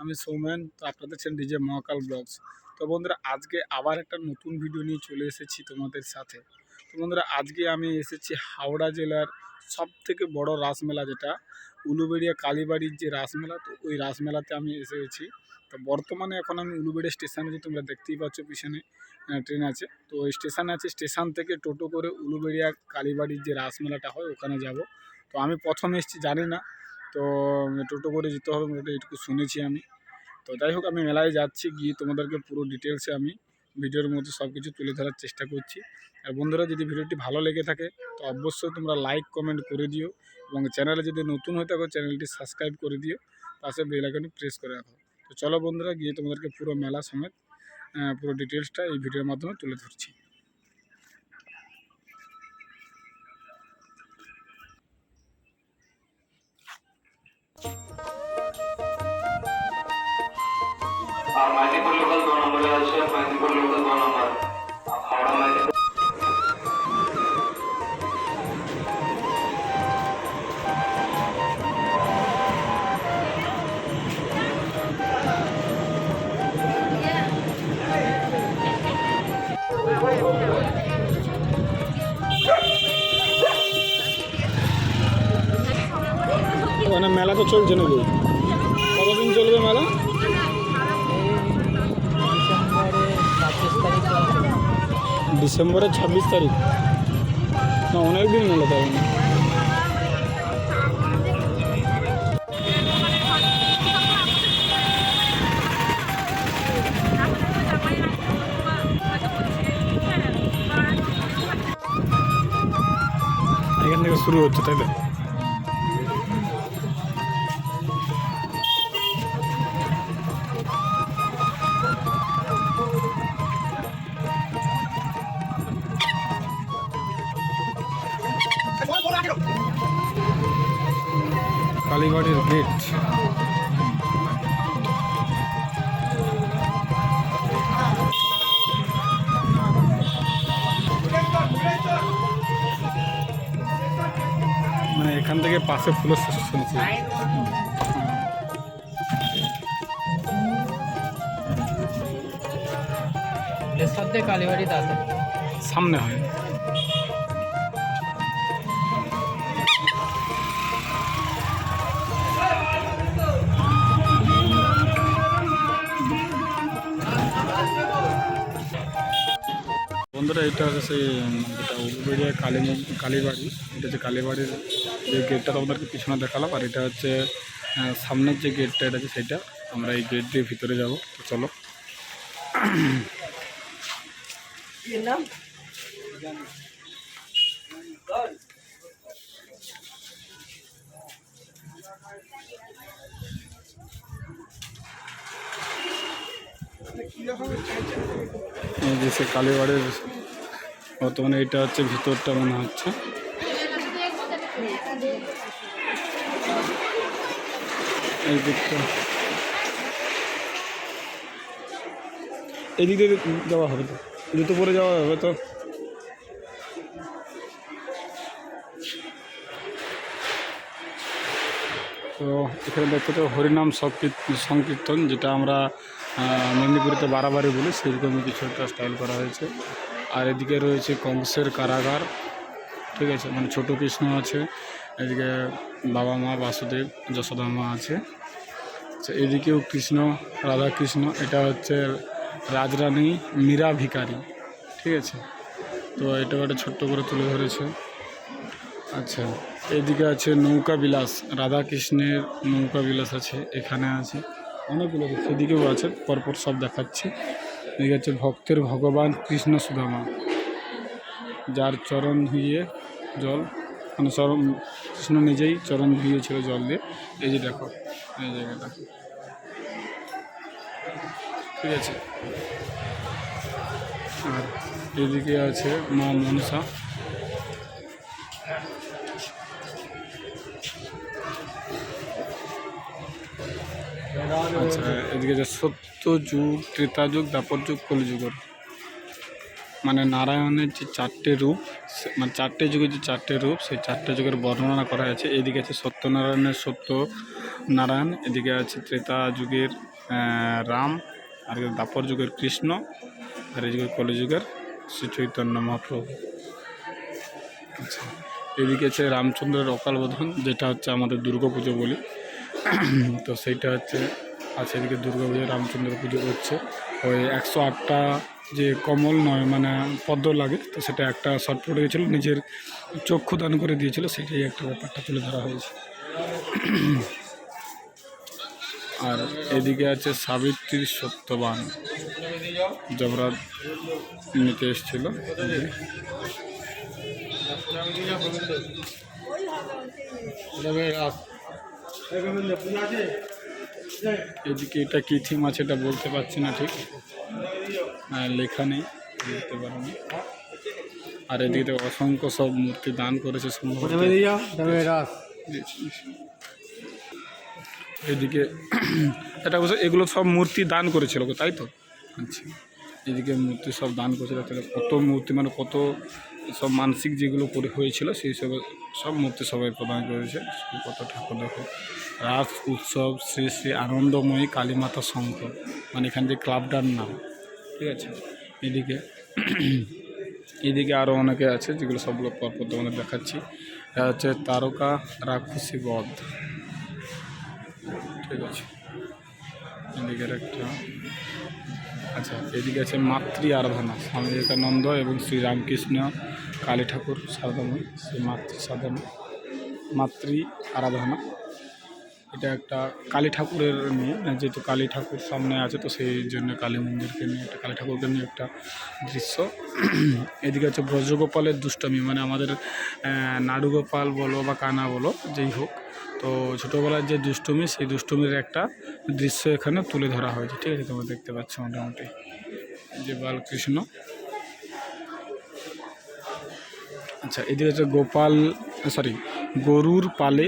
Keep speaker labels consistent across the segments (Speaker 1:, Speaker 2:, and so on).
Speaker 1: আমি সৌমেন, তো আপনাদের ছিলেন ডিজে মহাকাল ব্লগস। তো বন্ধুরা, আজকে আবার একটা নতুন ভিডিও নিয়ে চলে এসেছি তোমাদের সাথে। তো বন্ধুরা, আজকে আমি এসেছি হাওড়া জেলার সব থেকে বড় রাসমেলা যেটা, উলুবেড়িয়া কালীবাড়ির যে রাসমেলা, তো ওই রাসমেলাতে আমি এসেছি। তো বর্তমানে এখন আমি উলুবেড়িয়া স্টেশনে যে তোমরা দেখতেই পাচ্ছ পিছনে ট্রেন আছে। তো ওই স্টেশনে আছে, স্টেশন থেকে টোটো করে উলুবেড়িয়া কালীবাড়ির যে রাসমেলাটা হয়, ওখানে যাব। তো আমি প্রথম এসেছি, জানি না তো টোটো করে যেতে হবে মোটামুটি এইটুকু শুনেছি আমি। তো যাই হোক, আমি মেলায় যাচ্ছি, গিয়ে তোমাদেরকে পুরো ডিটেলসে আমি ভিডিওর মধ্যে সব কিছু তুলে ধরার চেষ্টা করছি। আর বন্ধুরা, যদি ভিডিওটি ভালো লেগে থাকে, তো অবশ্যই তোমরা লাইক কমেন্ট করে দিও এবং চ্যানেলে যদি নতুন হয়ে থাকো চ্যানেলটি সাবস্ক্রাইব করে দিও। পাশে বেল আইকনটি প্রেস করে রাখো। তো চলো বন্ধুরা, গিয়ে তোমাদেরকে পুরো মেলা সমেত পুরো ডিটেলসটা এই ভিডিওর মাধ্যমে তুলে ধরছি।
Speaker 2: আর মাইদিপুর লোকাল দু নম্বরে আছে মাইদিপুর লোকাল দু নম্বর। হাওড়া মাইদিপুর
Speaker 1: ওখানে মেলা তো চলছে নাকি? ডিসেম্বরের ছাব্বিশ তারিখ। না অনেক দিন হলো তাই এখান থেকে শুরু হচ্ছে তাই কালীবাড়ির গেট মানে এখান থেকে পাশে ফুলের শুনছি।
Speaker 3: সদ্যে কালীবাড়ি দাদা
Speaker 1: সামনে হয়। বন্ধুরা এটা হচ্ছে যেটা উলুবেড়িয়া কালী কালীবাড়ি। এটা হচ্ছে কালীবাড়ির যে গেটটা তোমাদেরকে পিছনে দেখালাম। আর এটা হচ্ছে সামনের যে গেটটা এটা আছে সেটা আমরা এই গেট দিয়ে ভিতরে যাব। তো চলো। এই যে সে কালীবাড়ির বর্তমানে এটা হচ্ছে ভিতরটা মনে হচ্ছে। এই দিকটা। এই দিক দিয়ে যাওয়া হবে তো। জুতো পরে যাওয়া হবে তো। তো এখানে দেখতে তো হরিনাম সংকীর্ত- সংকীর্তন, যেটা আমরা মেদিনীপুরিতে বাড়াবাড়ি বলি, সেরকমই কিছু একটা স্টাইল করা হয়েছে। আর এদিকে রয়েছে কংসের কারাগার, ঠিক আছে? মানে ছোট কৃষ্ণ আছে, এদিকে বাবা মা, বাসুদেব, যশোদা মা আছে। আচ্ছা এদিকেও কৃষ্ণ রাধা কৃষ্ণ এটা হচ্ছে রাজরানী মীরা ভিকারি ঠিক আছে? তো এটাও একটা ছোট্ট করে তুলে ধরেছে। আচ্ছা এদিকে আছে নৌকা বিলাস রাধা কৃষ্ণের নৌকা বিলাস আছে, এখানে আছে। অনেকগুলো, সেদিকেও আছে, পরপর সব দেখাচ্ছি। এদিকে হচ্ছে ভক্তের ভগবান কৃষ্ণ সুদামা, যার চরণ ধুয়ে জল মানে চরণ, কৃষ্ণ নিজেই চরণ ধুয়েছিল জল দিয়ে। এই যে দেখো, এই জায়গাটা। ঠিক আছে। আর এদিকে আছে মা মনসা। আচ্ছা এদিকে যে সত্য যুগ, ত্রেতা যুগ, দাপর যুগ কলিযুগের মানে নারায়ণের যে চারটে রূপ মানে চারটে যুগের যে চারটে রূপ, সেই চারটে যুগের বর্ণনা করা হয়েছে। এদিকে আছে সত্যনারায়ণের সত্য নারায়ণ, এদিকে আছে ত্রেতা যুগের রাম, আর দাপর যুগের কৃষ্ণ, আর এদিকে কলিযুগের শ্রী চৈতন্য মহাপ্রভু। আচ্ছা এদিকে আছে রামচন্দ্রের অকাল বোধন যেটা হচ্ছে আমাদের দুর্গা পুজো বলি। তো সেইটা হচ্ছে আছে এদিকে দুর্গা পুজো রামচন্দ্র পুজো হচ্ছে। ওই একশো আটটা যে কমল নয় মানে পদ্ম লাগে তো সেটা একটা শর্ট পড়ে গেছিল নিজের চক্ষু দান করে দিয়েছিল সেটাই একটা ব্যাপারটা তুলে ধরা হয়েছে। আর এদিকে আছে সাবিত্রীর সত্যবান। যমরাজ নিতে এসেছিল। এদিকে এটা কী থিম আছে এটা বলতে পারছি না ঠিক। লেখা নেই, বলতে পারিনি। আর এদিকে তো অসংখ্য সব মূর্তি দান করেছে এদিকে এটা বলছে এগুলো সব মূর্তি দান করেছিল তাই তো? আচ্ছা। এদিকে মূর্তি সব দান করেছিল, তাহলে কত মূর্তি মানে কত সব মানসিক যেগুলো করে হয়েছিল সেই সব সব মূর্তি সবাই প্রদান করেছে। কত ঠাকুর দেখো। রাস উৎসব, শ্রী শ্রী আনন্দময়ী কালীমাতা সংঘ মানে এখান যে ক্লাবটার নাম, ঠিক আছে? এদিকে এদিকে আরও অনেকে আছে যেগুলো সবগুলো পরপর তোমাদের দেখাচ্ছি। এটা হচ্ছে তারকা রাক্ষসী বধ, ঠিক আছে? এদিকের একটা আচ্ছা এদিকে আছে মাতৃ আরাধনা, স্বামী বিবেকানন্দ এবং শ্রী রামকৃষ্ণ। কালী ঠাকুর সারদাময়ী শ্রী মাতৃ সাধনা মাতৃ আরাধনা। এটা একটা কালী ঠাকুরের নিয়ে যেহেতু কালী ঠাকুর সামনে আছে, তো সেই জন্য কালী মন্দিরকে নিয়ে, একটা কালী ঠাকুরকে নিয়ে একটা দৃশ্য। এদিকে হচ্ছে ব্রজগোপালের দুষ্টমি মানে আমাদের নাড়ুগোপাল বলো বা কানা বলো, যেই হোক। তো ছোটোবেলার যে দুষ্টমি, সেই দুষ্টমির একটা দৃশ্য এখানে তুলে ধরা হয়েছে। ঠিক আছে, তোমরা দেখতে পাচ্ছ মোটামুটি। যে বালকৃষ্ণ। আচ্ছা এদিকে হচ্ছে গোপাল সরি গরুর পালে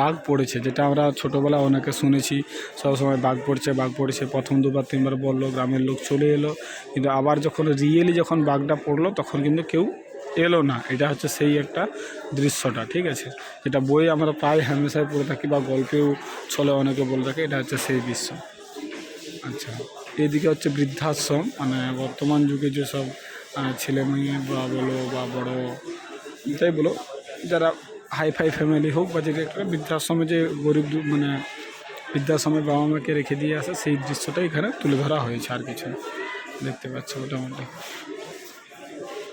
Speaker 1: বাঘ পড়েছে, যেটা আমরা ছোটোবেলা অনেকে শুনেছি সবসময় বাঘ পড়ছে, বাঘ পড়েছে, প্রথম দুবার, তিনবার বলল গ্রামের লোক চলে এলো, কিন্তু আবার যখন রিয়েলি যখন বাঘটা পড়ল, তখন কিন্তু কেউ এলো না। এটা হচ্ছে সেই একটা দৃশ্যটা, ঠিক আছে? যেটা বই আমরা প্রায় হামেশায় পড়ে থাকি বা গল্পেও চলে অনেকে বলে থাকে, এটা হচ্ছে সেই দৃশ্য। আচ্ছা এদিকে হচ্ছে বৃদ্ধাশ্রম মানে বর্তমান যুগে যেসব ছেলে মেয়ে বা বলো বা বড়, যাই বলো, যারা হাই ফাই ফ্যামিলি হোক বা যেটা একটা বৃদ্ধাশ্রমে যে গরিব মানে বৃদ্ধাশ্রমে বাবা মাকে রেখে দিয়ে আসে, সেই দৃশ্যটা এখানে তুলে ধরা হয়েছে আর কিছু দেখতে পাচ্ছ মোটামুটি।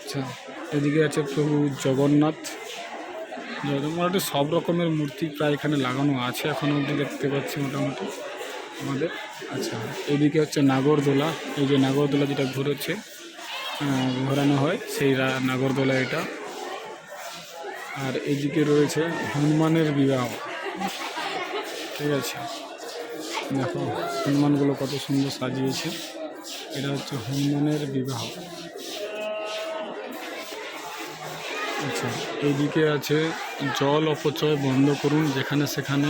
Speaker 1: আচ্ছা এদিকে আছে প্রভু জগন্নাথ। মোটামুটি সব রকমের মূর্তি প্রায় এখানে লাগানো আছে এখনও অবধি দেখতে পাচ্ছি মোটামুটি আমাদের। আচ্ছা এদিকে হচ্ছে নাগরদোলা। এই যে নাগরদোলা যেটা ঘুরেছে ঘোরানো হয় সেই নাগরদোলা এটা। আর এদিকে রয়েছে হনুমানের বিবাহ। ঠিক আছে। দেখো, হনুমানগুলো কত সুন্দর সাজিয়েছে। এটা হচ্ছে হনুমানের বিবাহ। আচ্ছা এইদিকে আছে জল অপচয় বন্ধ করুন যেখানে সেখানে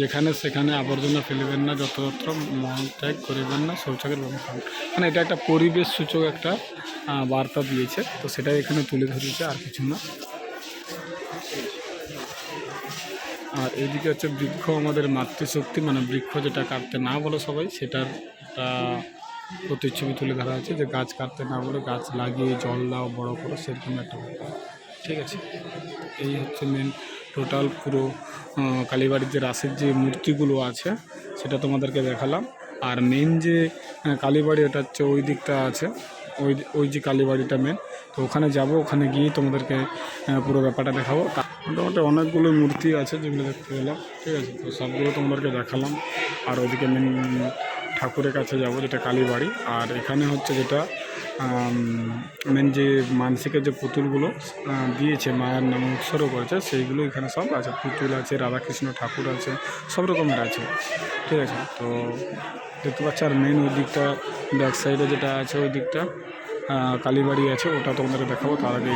Speaker 1: যেখানে সেখানে আবর্জনা ফেলবেন না, যত্রতত্র মল ত্যাগ করিবেন না, শৌচাগার ব্যবহার মানে এটা একটা পরিবেশ সূচক একটা বার্তা দিয়েছে। তো সেটাই এখানে তুলে ধরেছে, আর কিছু না। আর এইদিকে হচ্ছে বৃক্ষ আমাদের মাতৃশক্তি মানে বৃক্ষ যেটা কাটতে না বলে সবাই, সেটার একটা প্রতিচ্ছবি তুলে ধরা আছে যে গাছ কাটতে না বলে গাছ লাগিয়ে জল দাও, বড় করো, সেরকম একটা ঠিক আছে? এই হচ্ছে মেন টোটাল পুরো কালীবাড়ির যে রাসের যে মূর্তিগুলো আছে, সেটা তোমাদেরকে দেখালাম। আর মেন যে কালীবাড়ি, ওটা হচ্ছে ওই দিকটা আছে, ওই ওই যে কালীবাড়িটা মেন তো ওখানে যাব, ওখানে গিয়ে তোমাদেরকে পুরো ব্যাপারটা দেখাবো। মোটামুটি অনেকগুলো মূর্তি আছে যেগুলো দেখতে পেলাম ঠিক আছে? তো সবগুলো তোমাদেরকে দেখালাম। আর ওইদিকে মেন ঠাকুরের কাছে যাব, যেটা কালীবাড়ি। আর এখানে হচ্ছে যেটা মেন যে মানসিকের যে পুতুলগুলো দিয়েছে, মায়ের নামে উৎসর্গ করেছে, সেইগুলো এখানে সব আছে। পুতুল আছে, রাধাকৃষ্ণ ঠাকুর আছে, সব রকমের আছে। ঠিক আছে? তো দেখতে পাচ্ছ, আর মেন ওই দিকটা ব্যাক সাইডে যেটা আছে, ওই দিকটা কালীবাড়ি আছে, ওটা তোমাদেরকে দেখাবো, তার আগে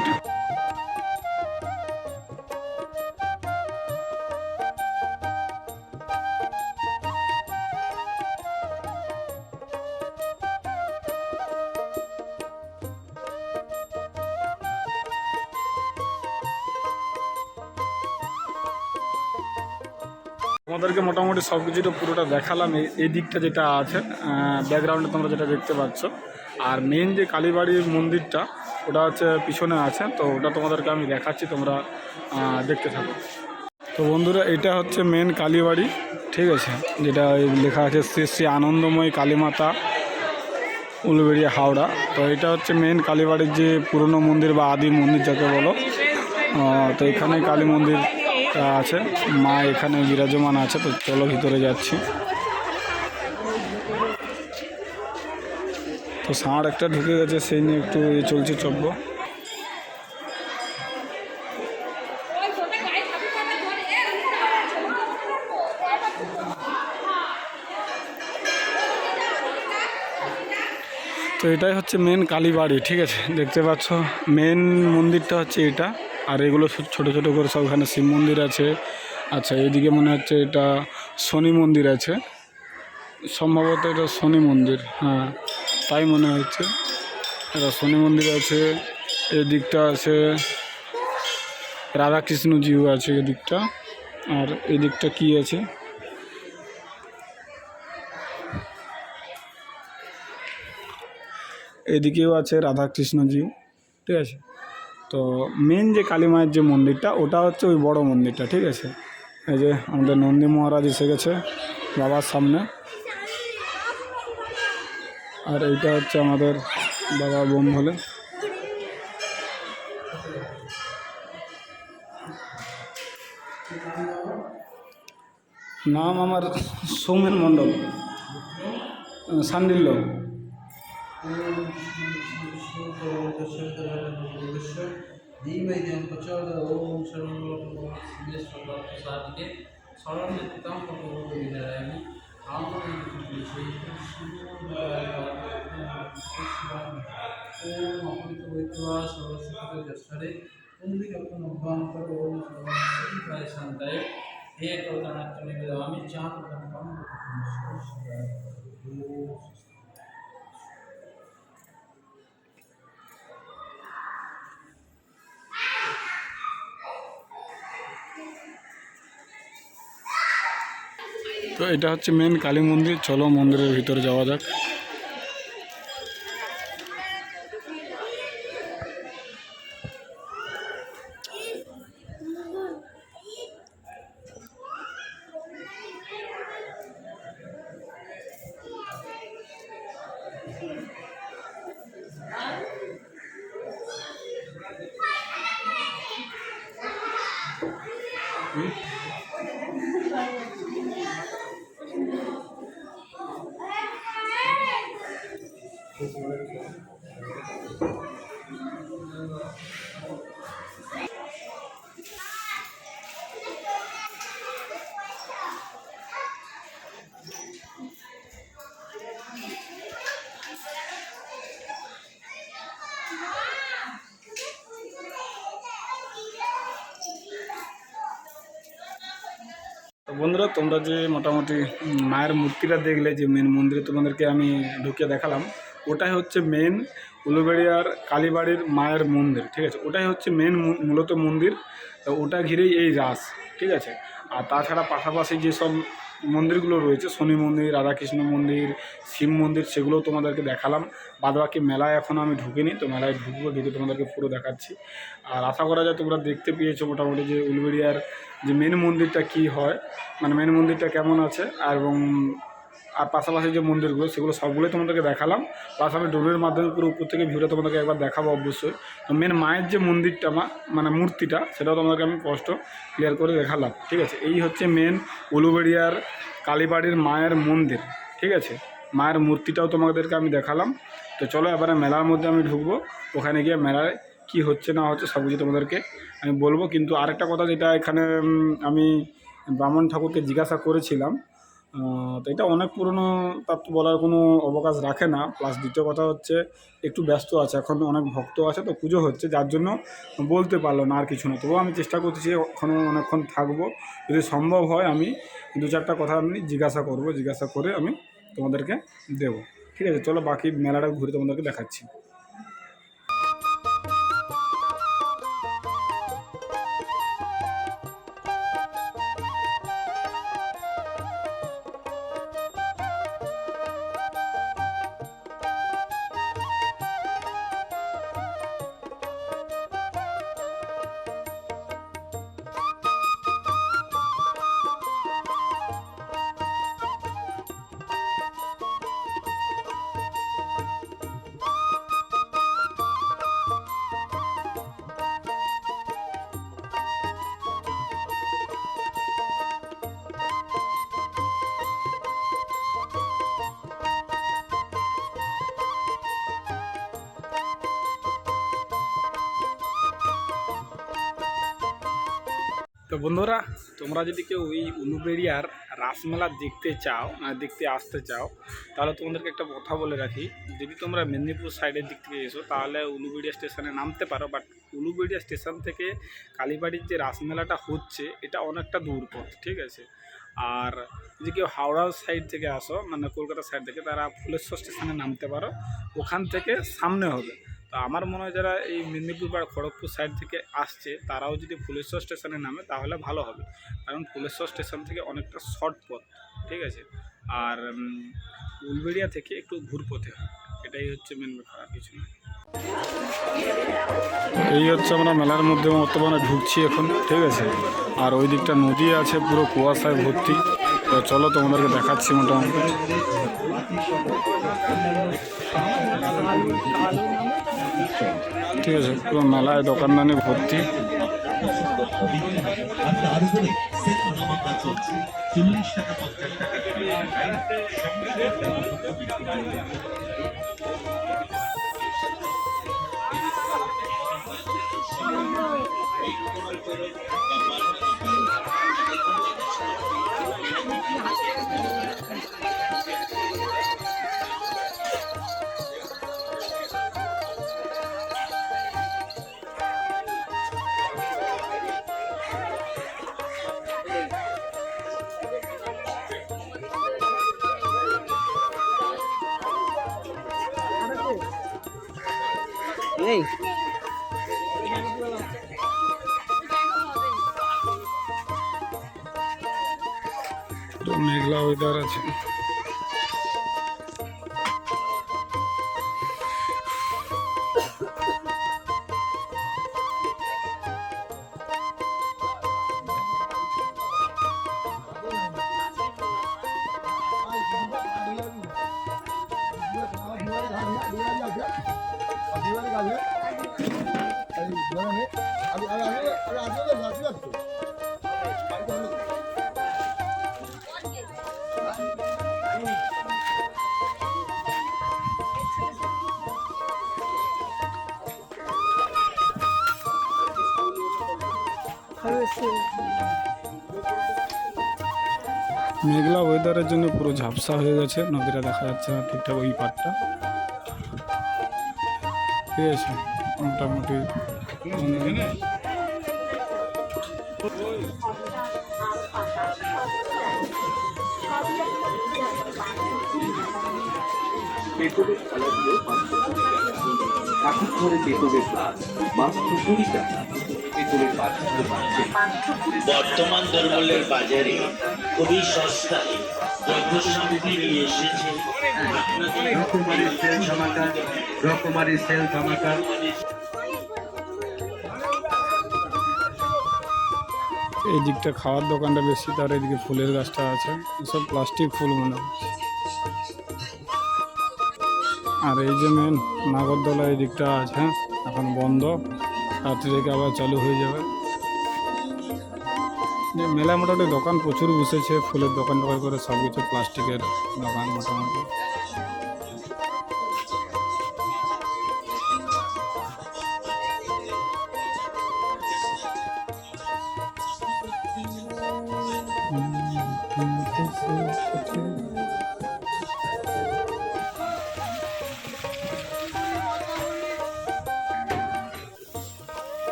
Speaker 1: মোটামুটি সব কিছুটা পুরোটা দেখালাম, এই দিকটা যেটা আছে ব্যাকগ্রাউন্ডে তোমরা যেটা দেখতে পাচ্ছ। আর মেন যে কালীবাড়ির মন্দিরটা, ওটা হচ্ছে পিছনে আছে, তো ওটা তোমাদেরকে আমি দেখাচ্ছি, তোমরা দেখতে থাকো। তো বন্ধুরা, এটা হচ্ছে মেন কালীবাড়ি, ঠিক আছে? যেটা লেখা আছে শ্রী শ্রী আনন্দময়ী কালীমাতা, উলুবেড়িয়া, হাওড়া। তো এটা হচ্ছে মেন কালীবাড়ির যে পুরনো মন্দির বা আদি মন্দির যাকে বলো তো এখানে কালী মন্দির আছে। মা এখানে বিরাজমান আছে, তো চলো ভিতরে যাচ্ছি। তো ষাঁড় একটা ঢুকে গেছে, সেই নিয়ে একটু চলছে চব্য। তো এটাই হচ্ছে মেন কালীবাড়ি, ঠিক আছে? দেখতে পাচ্ছ মেন মন্দিরটা হচ্ছে এটা। আর এগুলো ছোট ছোট করে সব এখানে শিব মন্দির আছে। আচ্ছা এইদিকে মনে হচ্ছে এটা শনি মন্দির আছে। সম্ভবত এটা শনি মন্দির হ্যাঁ তাই মনে হচ্ছে। এটা শনি মন্দির আছে এই দিকটা আছে রাধাকৃষ্ণজিও আছে এদিকটা। আর এদিকটা কি আছে? এদিকেও আছে রাধাকৃষ্ণজিও, ঠিক আছে? তো মেন যে কালী মায়ের যে মন্দিরটা, ওটা হচ্ছে ওই বড় মন্দিরটা, ঠিক আছে? এই যে আমাদের নন্দী মহারাজ এসে গেছে বাবার সামনে। আর এইটা হচ্ছে আমাদের বাবা বোম হলে নাম আমার সৌমেন মণ্ডল সান্ডিল্য।
Speaker 4: धीमहि प्रचोदय ओम सर्वसाधिके सर्वनित्यं विनारायणि ओम अमृत वैद्वा सर्वसुखद जस्वरे पुंडरीकपन अभ्यंकर ओम सर्वसुखाय शांताय हे कवदानात्म निवेदयामि चांद
Speaker 1: এটা হচ্ছে মেন কালী মন্দির। চলো মন্দিরের ভিতরে যাওয়া যাক। বন্ধুরা তোমরা যে মোটামুটি মায়ের মূর্তিটা দেখলে যে মেন মন্দিরে তোমাদেরকে আমি ঢুকে দেখালাম ওটাই হচ্ছে মেন উলুবেড়িয়ার কালীবাড়ির মায়ের মন্দির, ঠিক আছে? ওটাই হচ্ছে মেন মূলত মন্দির। তো ওটা ঘিরেই এই রাস, ঠিক আছে? আর তাছাড়া পাশাপাশি যেসব মন্দিরগুলো রয়েছে, শনি মন্দির, রাধাকৃষ্ণ মন্দির, শিব মন্দির সেগুলোও তোমাদেরকে দেখালাম। বাদবাকি মেলায় এখন আমি ঢুকিনি, তো মেলায় ঢুকবো ঢুকে তোমাদেরকে পুরো দেখাচ্ছি। আর আশা করা যায় তোমরা দেখতে পেয়েছ মোটামুটি যে উলুবেড়িয়ার যে মেন মন্দিরটা কি হয় মানে মেন মন্দিরটা কেমন আছে এবং আর পাশাপাশি যে মন্দিরগুলো, সেগুলো সবগুলোই তোমাদেরকে দেখালাম। প্লাস আমি ড্রোনের মাধ্যমে পুরো উপর থেকে ভিউটা তোমাদেরকে একবার দেখাবো অবশ্যই। তো মেন মায়ের যে মন্দিরটা মা মানে মূর্তিটা, সেটাও তোমাদেরকে আমি স্পষ্ট ক্লিয়ার করে দেখালাম, ঠিক আছে? এই হচ্ছে মেন উলুবেড়িয়ার কালীবাড়ির মায়ের মন্দির, ঠিক আছে? মায়ের মূর্তিটাও তোমাদেরকে আমি দেখালাম। তো চলো এবারে মেলার মধ্যে আমি ঢুকবো, ওখানে গিয়ে মেলায় কি হচ্ছে না হচ্ছে সব কিছু তোমাদেরকে আমি বলব। কিন্তু আরেকটা কথা যেটা এখানে আমি ব্রাহ্মণ ঠাকুরকে জিজ্ঞাসা করেছিলাম তো এটা অনেক পুরনো, তার তো বলার কোনো অবকাশ রাখে না। প্লাস দ্বিতীয় কথা হচ্ছে, একটু ব্যস্ত আছে, এখন অনেক ভক্ত আছে, তো পুজো হচ্ছে, যার জন্য বলতে পারল না আর কিছু না। তবুও আমি চেষ্টা করতেছি ওখানে অনেকক্ষণ থাকব। যদি সম্ভব হয়, আমি দু চারটা কথা আমি জিজ্ঞাসা করব, জিজ্ঞাসা করে আমি তোমাদেরকে দেবো। ঠিক আছে, চলো বাকি মেলাটা ঘুরে তোমাদেরকে দেখাচ্ছি। বন্ধুরা, তোমরা যদি কেউ ওই উলুবেড়িয়ার রাসমেলা দেখতে চাও দেখতে আসতে চাও, তাহলে তোমাদেরকে একটা কথা বলে রাখি। যদি তোমরা মেদিনীপুর সাইডের দিক থেকে এসো, তাহলে উলুবেড়িয়া স্টেশনে নামতে পারো বাট উলুবেড়িয়া স্টেশন থেকে কালীবাড়ির যে রাসমেলাটা হচ্ছে, এটা অনেকটা দূর পথ ঠিক আছে? আর যদি কেউ হাওড়া সাইড থেকে আসো মানে কলকাতা সাইড থেকে, তারা ফুলেশ্বর স্টেশনে নামতে পারো, ওখান থেকে সামনে হবে। তো আমার মনে হয় যারা এই মেদিনীপুর বা খড়গপুর সাইড থেকে আসছে, তারাও যদি ফুলেশ্বর স্টেশনে নামে, তাহলে ভালো হবে। কারণ ফুলেশ্বর স্টেশন থেকে অনেকটা শর্ট পথ, ঠিক আছে? আর উলবেড়িয়া থেকে একটু ঘুর পথে হয়। এটাই হচ্ছে মেন ব্যাপার, আর কিছু না। এই হচ্ছে আমরা মেলার মধ্যে বর্তমানে ঢুকছি এখন, ঠিক আছে? আর ওই দিকটা নদী আছে, পুরো কুয়াশায় ভর্তি। তো চলো তোমাদেরকে দেখাচ্ছি মোটামুটি। ঠিক আছে পুরো মেলায় দোকানদানি ভর্তি। পুরো মেঘলা ওয়েদার আছে। মেঘলা ওয়েদারের জন্য পুরো ঝাপসা হয়ে গেছে। নদীটা দেখা যাচ্ছে না ঠিকঠাক ওই পাটটা ঠিক আছে, মোটামুটি
Speaker 5: পাঁচশো কুড়ি টাকা
Speaker 6: বর্তমান দরমূল্যের বাজারে খুবই সামগ্রী নিয়ে
Speaker 7: রকমারি সেল ধামাকা, রকমারি সেল ধামাকা।
Speaker 1: এই দিকটা খাওয়ার দোকানটা বেশি, তার এদিকে ফুলের গাছটা আছে। সব প্লাস্টিক ফুল মনে আর এই যে মেন নাগরদোলা এই দিকটা আছে হ্যাঁ? এখন বন্ধ। রাত্রি থেকে আবার চালু হয়ে যাবে। যে মেলায় মোটামুটি দোকান প্রচুর বসেছে, ফুলের দোকান টোকান করে সব কিছু প্লাস্টিকের দোকান মোটামুটি।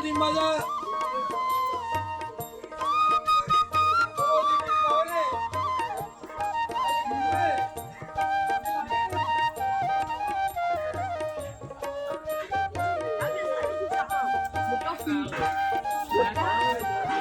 Speaker 4: di Thank you.